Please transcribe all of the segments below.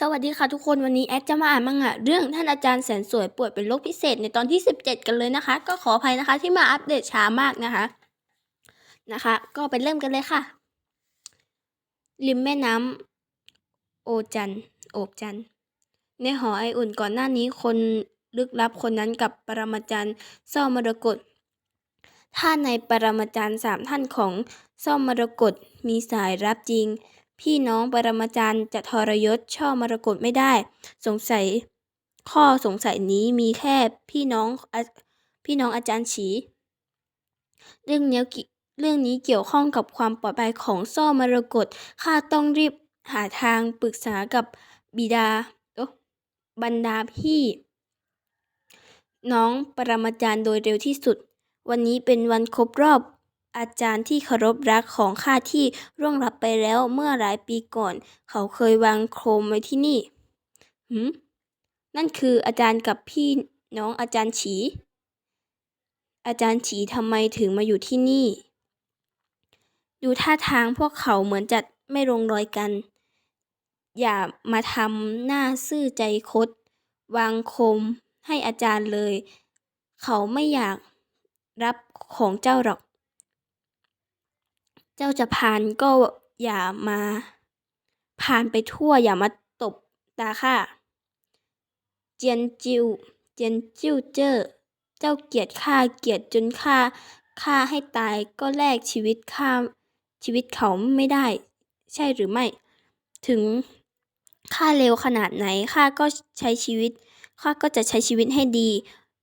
สวัสดีค่ะทุกคนวันนี้แอดจะมาอ่านมังงะเรื่องท่านอาจารย์แสนสวยป่วยเป็นโรคพิเศษในตอนที่ 17 กันเลยนะคะ ก็ขออภัยนะคะที่มาอัปเดตช้ามากนะคะนะคะ ก็ไปเริ่มกันเลยค่ะ ริมแม่น้ำโอจันโอบจันในหอไออุ่นก่อนหน้านี้คนลึกลับคนนั้นกับปรมาจารย์ซ่อมมรกตถ้าในปรมาจารย์สามท่านของซ่อมมรกตมีสายรับจริง พี่น้องปรมาจารย์จะทรยศช่อมรกตไม่ได้ สงสัย ข้อสงสัยนี้มีแค่พี่น้องอพี่น้องอาจารย์ฉีเรื่องนี้กิเรื่องนี้เกี่ยวข้องกับความปลอดภัยของซ่อมรกตข้าต้องรีบหาทางปรึกษากับบิดาบรรดาพี่ น้องปรมาจารย์โดยเร็วที่สุด วันนี้เป็นวันครบรอบ อาจารย์ที่เคารพรักของข้าที่ร่วงลับไปแล้วเมื่อหลายปีก่อน เขาเคยวางโคมไว้ที่นี่หืมนั่นคืออาจารย์กับพี่น้องอาจารย์ฉี อาจารย์ฉีทำไมถึงมาอยู่ที่นี่ ดูท่าทางพวกเขาเหมือนจะไม่ลงรอยกัน อย่ามาทำหน้าซื่อใจคด วางโคมให้อาจารย์เลย เขาไม่อยากรับของเจ้าหรอก เจ้าจะพานก็อย่ามาพานไปทั่วอย่ามาตบตาข้าเจียนจิว เจียนจิวเจ้อ เจ้าเกลียดข้าเกลียดจนข้าข้าให้ตายก็แลกชีวิตข้าชีวิตเขาไม่ได้ ใช่หรือไม่ ถึงข้าเลวขนาดไหนข้าก็ใช้ชีวิตข้าก็จะใช้ชีวิตให้ดี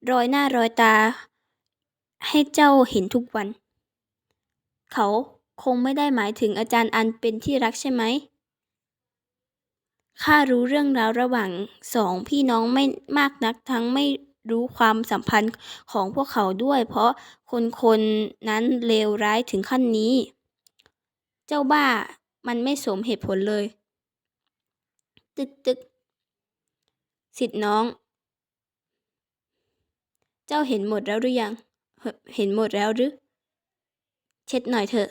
รอยหน้ารอยตา ให้เจ้าเห็นทุกวัน เขา คงไม่ได้หมายถึงอาจารย์อันเป็นที่รักใช่ไหม ข้ารู้เรื่องราวระหว่างสองพี่น้องไม่มากนักทั้งไม่รู้ความสัมพันธ์ของพวกเขาด้วย เพราะคนคนนั้นเลวร้ายถึงขั้นนี้ เจ้าบ้ามันไม่สมเหตุผลเลย ตึกตึกสิทธิ์น้อง เจ้าเห็นหมดแล้วหรือยัง เหเห็นหมดแล้วหรือ เช็ดหน่อยเถอะ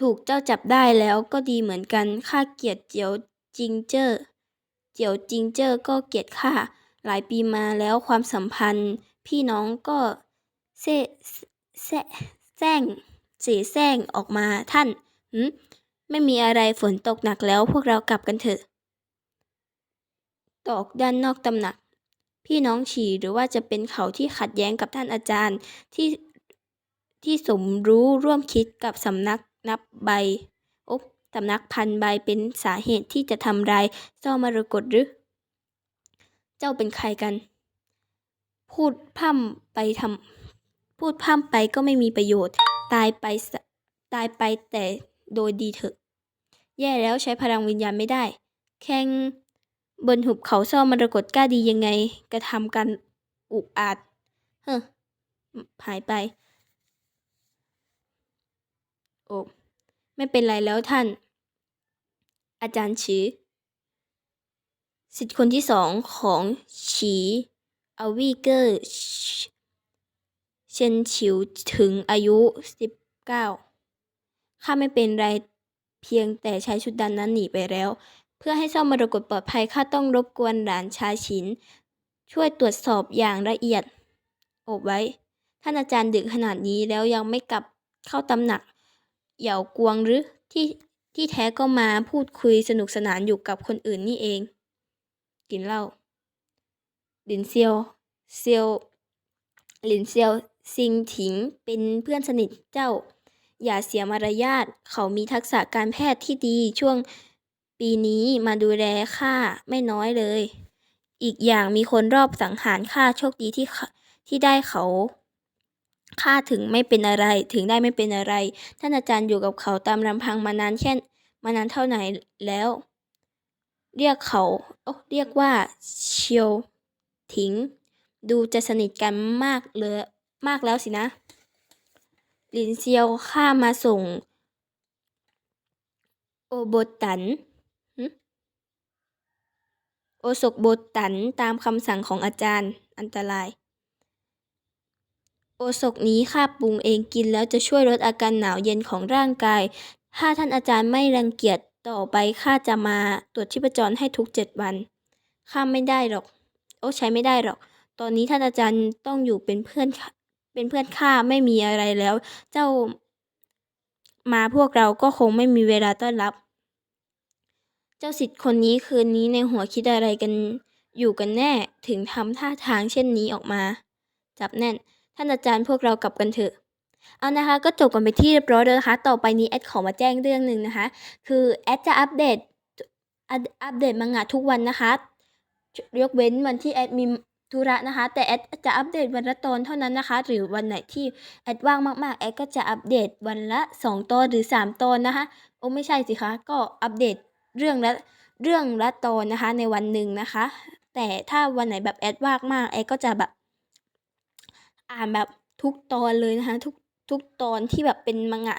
ถูกเจ้าจับได้แล้วก็ดีเหมือนกันข้าเกลียดเจียวจิงเจอ้อเจียวจิงเจอ้อก็เกลียดข้าหลายปีมาแล้วความสัมพันธ์ พี่น้องก็เซ่แซ่แซงเสแสร้งออกมาท่านหืมไม่มีอะไรฝนตกหนักแล้วพวกเรากลับกันเถอะ ตอกด้านนอกตำหนัก พี่น้องฉีหรือว่าจะเป็นเขาที่ขัดแย้งกับท่านอาจารย์ที่ที่สมรู้ร่วมคิดกับสำนัก นับใบโอ๊บสำนักพันใบเป็นสาเหตุที่จะทำลายซ่อมรกตหรือ เจ้าเป็นใครกัน พูดพร่ำไปทำพูดพร่ำไปก็ไม่มีประโยชน์ ตายไปตายไปแต่โดยดีเถอะ แย่แล้วใช้พลังวิญญาณไม่ได้ แข่งบนหุบเขาซ่อมมรกตกล้าดียังไง กระทำการอุกอาจ เฮ้อหายไป โอ้ ไม่เป็นไรแล้วท่าน อาจารย์ฉีสิทธิคนที่สองของฉีอวีเกอร์เชนฉิวถึงอายุสิบเก้าข้าไม่เป็นไรเพียงแต่ใช้ชุดดำนั้นหนีไปแล้ว เพื่อให้ซ่อมมรกตปลอดภัยข้าต้องรบกวนหลานชายฉิน ช่วยตรวจสอบอย่างละเอียด อบไว้ ท่านอาจารย์ดึกขนาดนี้แล้วยังไม่กลับเข้าตำหนัก เหยากวงหรือที่ที่แท้ก็มาพูดคุยสนุกสนานอยู่กับคนอื่นนี่เอง กินเหล้าหลินเซียวเซียวหลินเซียวซิงถิงเป็นเพื่อนสนิทเจ้า อย่าเสียมารยาทเขามีทักษะการแพทย์ที่ดีช่วงปีนี้มาดูแลข้าไม่น้อยเลย อีกอย่างมีคนรอบสังหารข้าโชคดีที่ที่ได้เขา ข้าถึงไม่เป็นอะไร ถึงได้ไม่เป็นอะไร ท่านอาจารย์อยู่กับเขาตามลำพังมานานแค่มานานเท่าไหร่แล้ว เรียกเขาโอ้เรียกว่าเชียวถิง ดูจะสนิทกันมากเลยมากแล้วสินะ หลินเซียวข้ามาส่ง โอโบตันโอศกโบตันตามคำสั่งของอาจารย์อันตราย โอศกนี้ข้าปรุงเองกินแล้วจะช่วยลดอาการหนาวเย็นของร่างกาย ถ้าท่านอาจารย์ไม่รังเกียจต่อไปข้าจะมาตรวจชีพจรให้ทุกเจ็ดวัน ข้าไม่ได้หรอก โอ้ใช้ไม่ได้หรอก ตอนนี้ท่านอาจารย์ต้องอยู่เป็นเพื่อนเป็นเพื่อนข้าไม่มีอะไรแล้ว เจ้ามาพวกเราก็คงไม่มีเวลาต้อนรับ เจ้าสิทธิ์คนนี้คืนนี้ในหัวคิดอะไรกันอยู่กันแน่ถึงทำท่าทางเช่นนี้ออกมา จับแน่น ท่านอาจารย์พวกเรากลับกันเถอะ เอานะคะ ก็จบกันไปที่เรียบร้อยแล้วนะคะ ต่อไปนี้แอดขอมาแจ้งเรื่องหนึ่งนะคะ คือแอดจะอัปเดตอัปเดตมังงะทุกวันนะคะ ยกเว้นวันที่แอดมีธุระนะคะ แต่แอดจะอัปเดตวันละตอนเท่านั้นนะคะ หรือวันไหนที่แอดว่างมากๆแอดก็จะอัปเดตวันละ 2ตอนหรือ 3 ตอนนะคะ โอ้ไม่ใช่สิคะก็อัปเดตเรื่องละเรื่องละตอนนะคะในวันหนึ่งนะคะ แต่ถ้าวันไหนแบบแอดว่างมากแอดก็จะแบบ อ่านแบบทุกตอนเลยนะคะทุกทุกตอนที่แบบเป็นมังงะ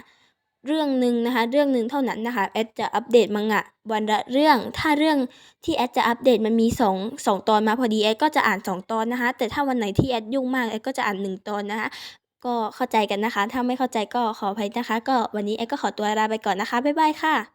เรื่องหนึ่งนะคะเรื่องหนึ่งเท่านั้นนะคะแอดจะอัปเดตมังงะวันละเรื่อง ถ้าเรื่องที่แอดจะอัปเดตมันมีสองสองตอนมาพอดีแอดก็จะอ่านสองตอนนะคะ แต่ถ้าวันไหนที่แอดยุ่งมากแอดก็จะอ่านหนึ่งตอนนะคะ ก็เข้าใจกันนะคะ ถ้าไม่เข้าใจก็ขออภัยนะคะ ก็วันนี้แอดก็ขอตัวลาไปก่อนนะคะบ๊ายบายค่ะ